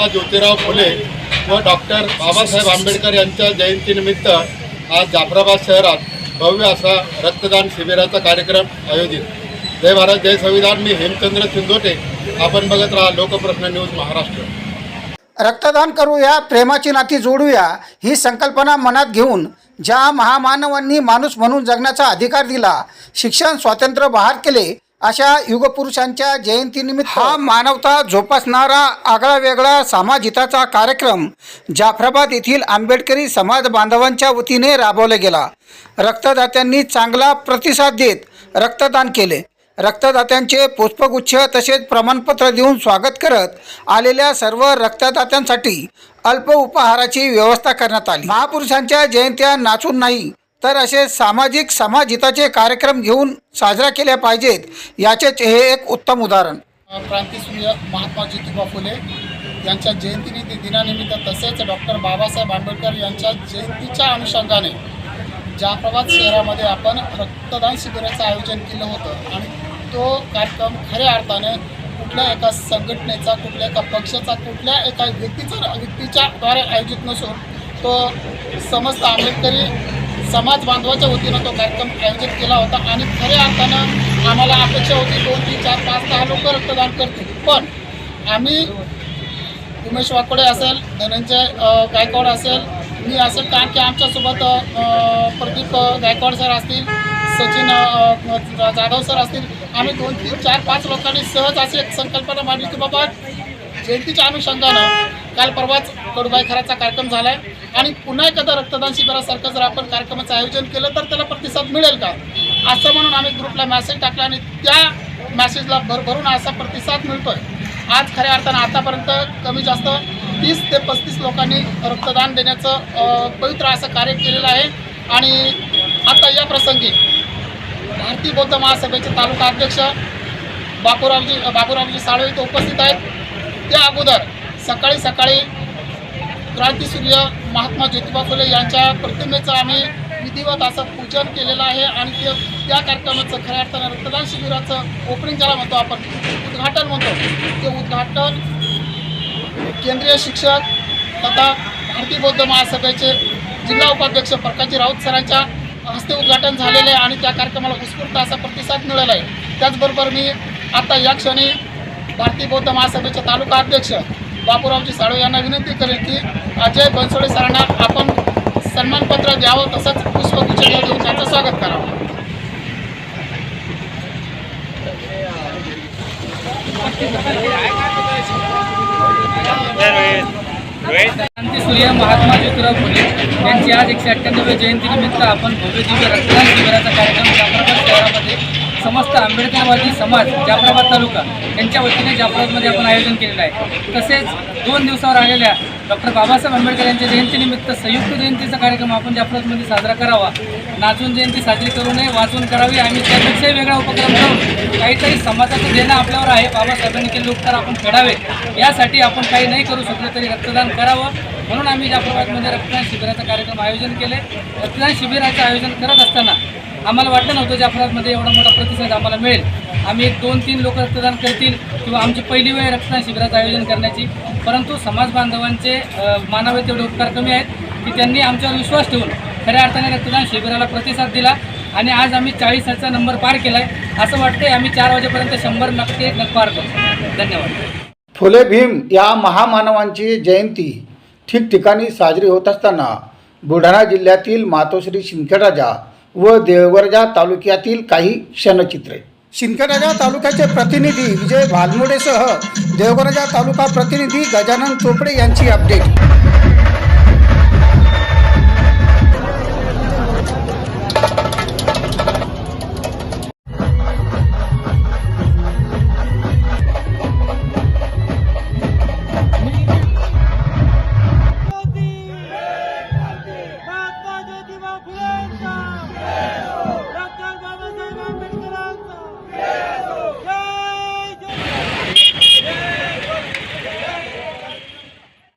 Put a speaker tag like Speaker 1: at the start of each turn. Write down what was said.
Speaker 1: महात्मा ज्योतिराव फुले व डॉक्टर बाबासाहेब आंबेडकर यांच्या जयंतीनिमित्त आज जाफराबाद शहरात भव्य असा रक्तदान शिबिराचा कार्यक्रम आयोजित. जय भारत जय संविधान. मी हेमचंद्र शिंदोटे. आपण बघत राहा लोकप्रश्न न्यूज महाराष्ट्र.
Speaker 2: रक्तदान करूया प्रेमाची नाती जोडूया ही संकल्पना मनात घेऊन ज्या महामानवांनी माणूस म्हणून जगण्याचा अधिकार दिला शिक्षण स्वातंत्र्य बहाल केले अशा युगपुरुषांच्या जयंतीनिमित्त हा मानवता जोपासणारा आगळा वेगळा समाजहिताचा कार्यक्रम जाफराबाद येथील आंबेडकरी समाज बांधवांच्या वतीने राबवला गेला. रक्तदात्यांनी चांगला प्रतिसाद देत रक्तदान केले. रक्तदात्यांचे पुष्पगुच्छ तसेच प्रमाणपत्र देऊन स्वागत करत आलेल्या सर्व रक्तदात्यांसाठी अल्प उपहाराची व्यवस्था करण्यात आली. महापुरुषांच्या जयंत्या नाचून नाही तर असे सामाजिक समाजहिताचे कार्यक्रम घेऊन साजरा केल्या पाहिजेत याचेच हे एक उत्तम उदाहरण.
Speaker 3: क्रांतीसूर्य महात्मा ज्योतिबा फुले यांच्या जयंतीनिधी दिनानिमित्त तसेच डॉक्टर बाबासाहेब आंबेडकर यांच्या जयंतीच्या अनुषंगाने जाफराबाद शहरामध्ये आपण रक्तदान शिबिराचं आयोजन केलं होतं आणि तो कार्यक्रम खऱ्या अर्थाने कुठल्या एका संघटनेचा कुठल्या एका पक्षाचा कुठल्या एका व्यक्तीचा व्यक्तीच्या द्वारे आयोजित नसून तो समस्त आंबेडकरी समाज बांधवाच्या वतीनं तो कार्यक्रम आयोजित केला होता आणि खऱ्या अर्थानं आम्हाला अपेक्षा होती दोन तीन चार पाच दहा लोक रक्तदान करतील. पण आम्ही उमेश वाकोडे असेल धनंजय गायकवाड असेल मी असेल कारण की आमच्यासोबत प्रदीप गायकवाड सर असतील सचिन जाधव सर असतील आम्ही दोन तीन चार पाच लोकांनी सहज अशी एक संकल्पना मांडली की बाबा जयंतीच्या अनुषंगानं काल परवाच कडूबाई खराचा कार्यक्रम झाला आहे आणि पुन्हा एखादा रक्तदान शिबिरासारखं जर आपण कार्यक्रमाचं आयोजन केलं तर त्याला प्रतिसाद मिळेल का? असं म्हणून आम्ही ग्रुपला मॅसेज टाकला आणि त्या मॅसेजला भरभरून असा प्रतिसाद मिळतोय. आज खऱ्या अर्थानं आतापर्यंत कमी जास्त तीस ते पस्तीस लोकांनी रक्तदान देण्याचं पवित्र असं कार्य केलेलं आहे. आणि आता या प्रसंगी भारतीय बौद्ध महासभेचे तालुका अध्यक्ष बापूरावजी बापूरावजी साळवे इथं उपस्थित आहेत. त्या अगोदर सकाळी सकाळी क्रांतीसूर्य महात्मा ज्योतिबा फुले यांच्या प्रतिमेचं आम्ही विधिवत असं पूजन केलेलं आहे आणि ते त्या कार्यक्रमाचं खऱ्या अर्थानं रक्तदान शिबिराचं ओपनिंग ज्याला म्हणतो आपण उद्घाटन म्हणतो. ते उद्घाटन केंद्रीय शिक्षक तथा भारतीय बौद्ध महासभेचे जिल्हा उपाध्यक्ष प्रकाशजी राऊत सरांच्या हस्ते उद्घाटन झालेलं आहे आणि त्या कार्यक्रमाला उत्स्फूर्त असा प्रतिसाद मिळाला आहे. त्याचबरोबर मी आता या क्षणी भारतीय बौद्ध महासभेचे तालुका अध्यक्ष बापूरावजी साळवे यांना विनंती करेल की अजय बनसोडे सरांना आपण सन्मानपत्र द्यावं तसंच पुष्पगुच्छ देऊन त्यांचं स्वागत करावं.
Speaker 4: क्रांती सूर्य महात्मा ज्योतिराव फुले यांची आज एकशे अठ्ठ्याण्णव्या जयंतीनिमित्त आपण भव्य दिव्य रक्तदान शिबिराचा कार्यक्रम जाफराबाद शहरामध्ये समस्त आंबेडकरवादी समाज जाफराबाद तालुका यांच्या वतीने जाफराबादमध्ये आपण आयोजन केलेलं आहे. तसेच दोन दिवसावर आलेल्या डॉक्टर बाबासाहेब आंबेडकर यांच्या जयंतीनिमित्त संयुक्त जयंतीचा कार्यक्रम आपण जाफराबादमध्ये साजरा करावा. नाचून जयंती साजरी करू नये वाचून करावी आणि त्यापेक्षाही वेगळा उपक्रम करून काहीतरी समाजाचं देणं आपल्यावर आहे. बाबासाहेबांनी केले उपकार आपण फेडावे. यासाठी आपण काही नाही करू शकलो तरी रक्तदान करावं. म्हणून आम्ही जाफराबादमध्ये रक्तदान शिबिराचं कार्यक्रम आयोजन केले. रक्तदान शिबिराचं आयोजन करत असताना आम्हाला वाटलं नव्हतं जाफराबादमध्ये एवढा मोठा प्रतिसाद आम्हाला मिळेल. आम्ही एक दोन तीन लोक रक्तदान करतील किंवा आमची पहिली वेळ रक्तदान शिबिराचं आयोजन करण्याची. परंतु समाज बांधवांचे मानावे तेवढे उपकार कमी आहेत की त्यांनी आमच्यावर विश्वास ठेवून खऱ्या अर्थाने रक्तदान शिबिराला प्रतिसाद दिला आणि आज आम्ही चाळीसाचा नंबर पार केला आहे असं वाटतंय आम्ही चार वाजेपर्यंत शंभर नक्की नक्की पार करतो धन्यवाद.
Speaker 2: फुले भीम या महामानवांची जयंती ठिकठिकाणी साजरी होत असताना बुलढाणा जिल्ह्यातील मातोश्री शिंदखेडराजा व देवगरजा तालुक्यातील काही क्षणचित्रे. शिंदखेडराजा तालुक्याचे प्रतिनिधी विजय भालमोडेसह देवगरजा तालुका प्रतिनिधी गजानन चोपडे यांची अपडेट.